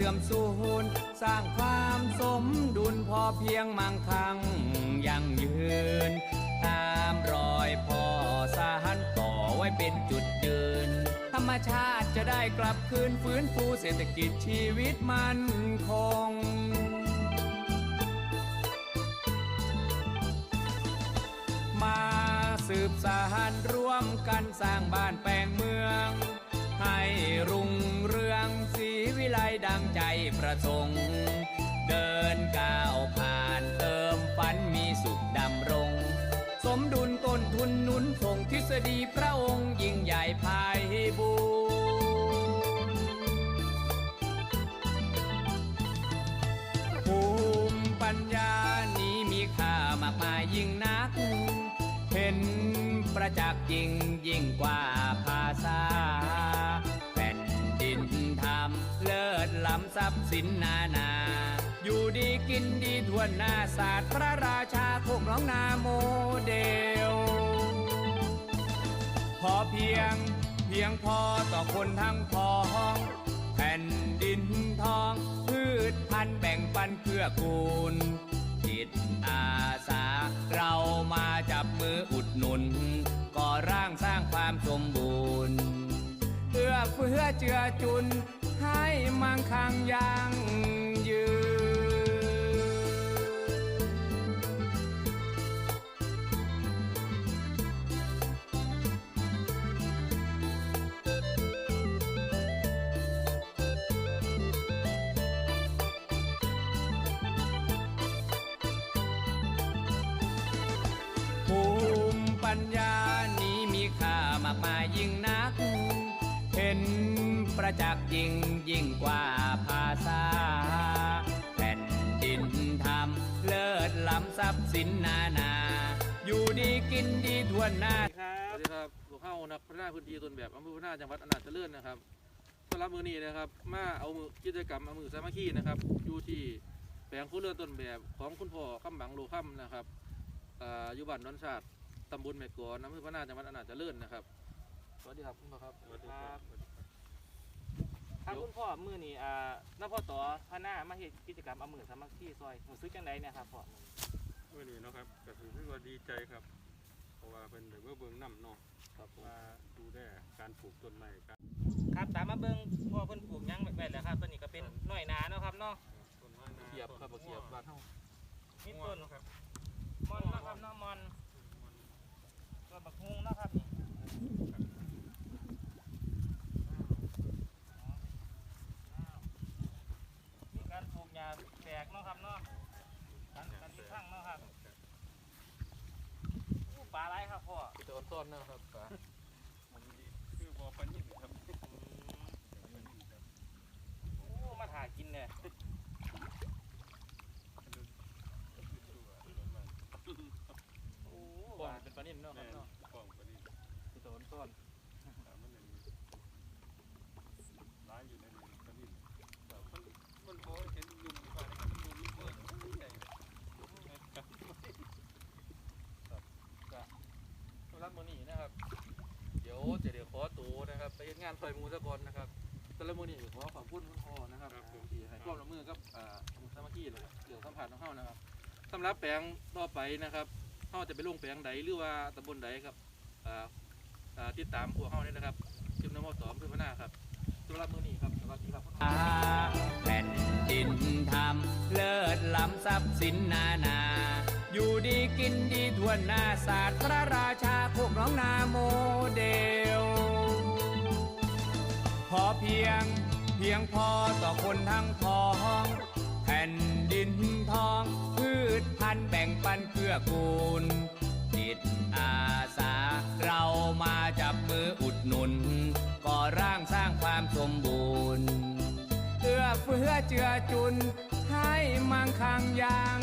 เสื่อมสูญสร้างความสมดุลพอเพียงมั่งคั่งยั่งยืน ตามรอยพ่อสานต่อไว้เป็นจุดยืน ธรรมชาติจะได้กลับคืนฟื้นฟูเศรษฐกิจชีวิตมันคงมาสืบสารร่วมกันสร้างบ้านแปลงเมือง ให้รุ่งเรืองสีวิไลดังใจประสงค์ เดินก้าวผ่านเติมฝันมีสุขดำรง สมดุลต้นทุนหนุนส่งทฤษฎีพระองค์ยิ่งใหญ่ภายบูภูมิปัญญานี้มีค่ามากมายยิ่งนัก เห็นประจักษ์ยิ่งยิ่งกว่าภาษา ทรัพย์สินนานา อยู่ดีกินดีทวนหน้าศาสตร์พระราชาโคกน้องนาโมเดล พอเพียงเพียงพอต่อคนทั้งพ้อง แผ่นดินทอง พืชพันธุ์แบ่งปันเพื่อกูลจิตอาสา เรามาจับมืออุดหนุน ก่อร่างสร้างความสมบูรณ์เอื้อเฟื้อเจือจุน ให้มั่งคั่งยั่งยืน ภูมิปัญญานี้มีค่ามากมายยิ่งนัก เห็น ประจักษ์ยิ่งยิ่งกว่าภาษา แผ่นดินธรรมเลิศล้ำทรัพย์สินนานา อยู่ดีกินดีทั่วหน้าสวัสดีครับพวกเข้านักพัฒนาพื้นที่ต้นแบบอำเภอพัฒนาจังหวัดอำนาจเจริญนะครับสำหรับมือนี้นะครับ มาเอามือกิจกรรมเอามือสามัคคีนะครับอยู่ที่แปลงผู้เรือนต้นแบบของคุณพ่อคำบังโลค่ำนะครับอ่าอยู่บ้านนนชาติตำบลแม่กลอนอำเภอพัฒนาจังหวัดอำนาจเจริญนะครับ สวัสดีครับคุณพ่อครับครับ ครับคุณพ่อมือนี่อ่าน้าพ่อต่อพาหน้ามาเฮ็ดกิจกรรมเอามือสามัคคีซอยรู้สึกจังไดเนี่ยครับพ่อมื่อนี้เนาะครับก็ถือว่าดีใจครับ เพราะว่าเป็นแบบว่าเบิ่งน้ำเนาะครับผมว่าดูแลการปลูกต้นไม้การครับตามมาเบิ่งพ่อเพิ่นปลูกหยังไว้แล้วครับตัวนี้ก็เป็นหน่อยนาเนาะครับเนาะต้นไม้นาเกียบครับบ่เกียบบ้านเฮามีต้นครับมอนเนาะครับเนาะมอนต้นบักฮุงเนาะครับนี่มี การปลูกหญ้าแตกเนาะครับเนาะกันกันที่ข้างเนาะครับอู้ปลาไหลครับพ่อพี่ตะวันต้นนะครับป่ามันดีคือบ่อปันยิ่งครับโอ้มาถ่ากินเนี่ยโอ้ป้อนเป็นปลานิ่มเนาะคแม่รับนเนาะกล้องปันนี้พี่ตะวันต้น แต่มันยังร้ายอยู่ในนี้ปันนี้แต่มันมันพอเห็นยุงอยู่บ้านมันยุงมีเบิดมันใหญ่ครับ สำหรับมือ นี้นะครับ เดี๋ยวจะเดี๋ยวขอตัวนะครับ ไปเฮ็ดงานซอยหมูสะกอนนะครับสำหรับมือนี้ขอขอบคุณคุณพ่อนะครับที่ให้ความร่วมมือกับอ่าสมุทรสามัคคีนะครับเดี๋ยวสัมผัสของเฮานะครับสำหรับแปลงต่อไปนะครับเฮาจะไปลงแปลงใดหรือว่าตำบลใดครับอ่าอ่าติดตามพวกเฮาเนี่ยนะครับจิมน้ำมอสอมคือพนาครับสำหรับมือนี้ครับสวัสดีครับคุณพ่อ แผ่นดินธรรมเลิศล้ำทรัพย์สินนานาอยู่ดี กินดีทวหน้าศาสตร์พระราชาโคกน้องนาโมเดล พอเพียงเพียงพอต่อคนทั้งพ้องแผ่นดินทอง พืชพันธุ์แบ่งปันเพื่อกูลจิตอาสาเรามาจับมืออุดหนุน ก่อร่างสร้างความสมบูรณ์เอื้อเฟื้อเจือจุนให้มั่งคั่งยั่ง